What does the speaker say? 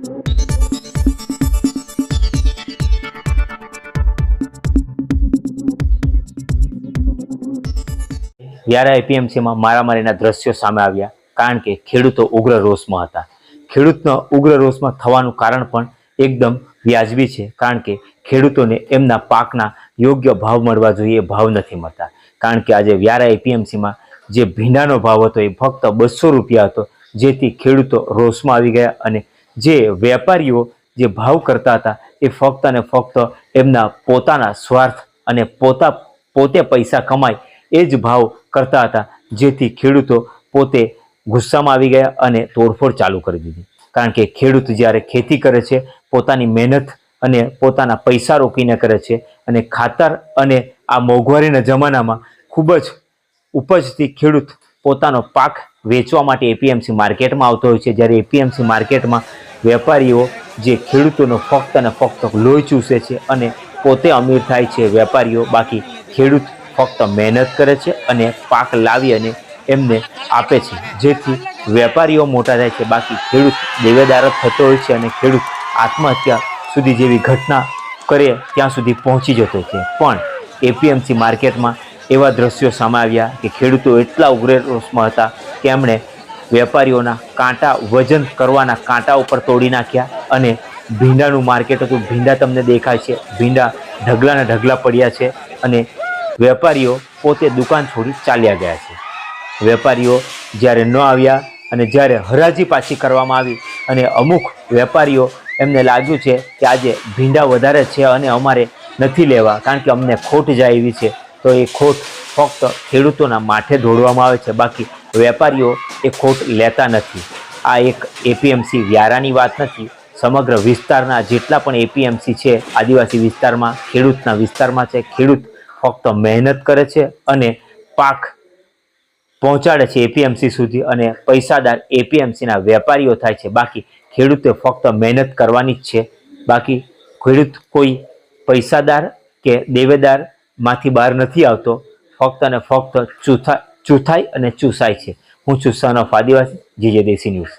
વ્યારા એપીએમસીમાં મારામારીના દ્રશ્યો સામે આવ્યા, કારણ કે ખેડૂતો ઉગ્ર રોષમાં હતા. ખેડૂતનો ઉગ્ર રોષમાં થવાનું કારણ પણ એકદમ વ્યાજબી છે, કારણ કે ખેડૂતોને એમના પાકના યોગ્ય ભાવ મળવા જોઈએ ભાવ નથી મળતા. કારણ કે આજે વ્યારા એપીએમસીમાં જે ભીંડાનો ભાવ હતો એ ફક્ત બસો રૂપિયા હતો, જેથી ખેડૂતો રોષમાં આવી ગયા અને જે વેપારીઓ જે ભાવ કરતા હતા, એ ફક્ત અને ફક્ત એમના પોતાના સ્વાર્થ અને પોતા, પોતે પૈસા કમાય એ જ ભાવ કરતા હતા, જેથી ખેડૂતો પોતે ગુસ્સામાં આવી ગયા અને તોડફોડ ચાલુ કરી દીધી. કારણ કે ખેડૂત જ્યારે ખેતી કરે છે, પોતાની મહેનત અને પોતાના પૈસા રોકીને કરે છે અને ખાતર અને આ મોંઘવારીના જમાનામાં ખૂબ જ ઉપજથી ખેડૂત પોતાનો પાક વેચવા માટે એપીએમસી માર્કેટમાં આવતો હોય છે. જ્યારે એપીએમસી માર્કેટમાં વેપારીઓ જે ખેડૂતોનો ફક્ત અને ફક્ત લોહી ચૂસે છે અને પોતે અમીર થાય છે, વેપારીઓ બાકી ખેડૂત ફક્ત મહેનત કરે છે અને પાક લાવી અને એમને આપે છે. જેથી વેપારીઓ મોટા થાય છે, બાકી ખેડૂત દેવેદાર થતો હોય છે અને ખેડૂત આત્મહત્યા સુધી જેવી ઘટના કરે ત્યાં સુધી પહોંચી જતો છે. પણ એપીએમસી માર્કેટમાં એવા દ્રશ્યો સામે આવ્યા કે ખેડૂતો એટલા ઉગ્ર રોષમાં હતા કે એમણે વેપારીઓના કાંટા વજન કરવાના કાંટા ઉપર તોડી નાખ્યા અને ભીંડાનું માર્કેટ હતું. ભીંડા તમને દેખાય છે. ભીંડા ઢગલાના ઢગલા પડ્યા છે અને વેપારીઓ પોતે દુકાન છોડી ચાલ્યા ગયા છે. વેપારીઓ જ્યારે ન આવ્યા અને જ્યારે હરાજી પાછી કરવામાં આવી અને અમુક વેપારીઓ એમને લાગ્યું છે કે આજે ભીંડા વધારે છે અને અમારે નથી લેવા કારણ કે અમને ખોટ જાય એવી છે. તો એ ખોટ ફક્ત ખેડૂતોના માથે ઢોળવામાં આવે છે. બાકી વેપારીઓ એ ખોટ લેતા નથી. આ એક એપીએમસી વ્યારાની વાત નથી. સમગ્ર વિસ્તારના જેટલા પણ એપીએમસી છે, આદિવાસી વિસ્તારમાં, ખેડૂતના વિસ્તારમાં છે, ખેડૂત ફક્ત મહેનત કરે છે અને પાક પહોંચાડે છે એપીએમસી સુધી અને પૈસાદાર એપીએમસીના વેપારીઓ થાય છે. બાકી ખેડૂતે ફક્ત મહેનત કરવાની જ છે. બાકી ખેડૂત કોઈ પૈસાદાર કે દેવેદારમાંથી બહાર નથી આવતો. ફક્ત અને ફક્ત ચૂથા ચૂથાઈ અને ચૂસાય છે. હું ચૂસાનો ફાદીવાસી જીજે દેશી ન્યૂઝ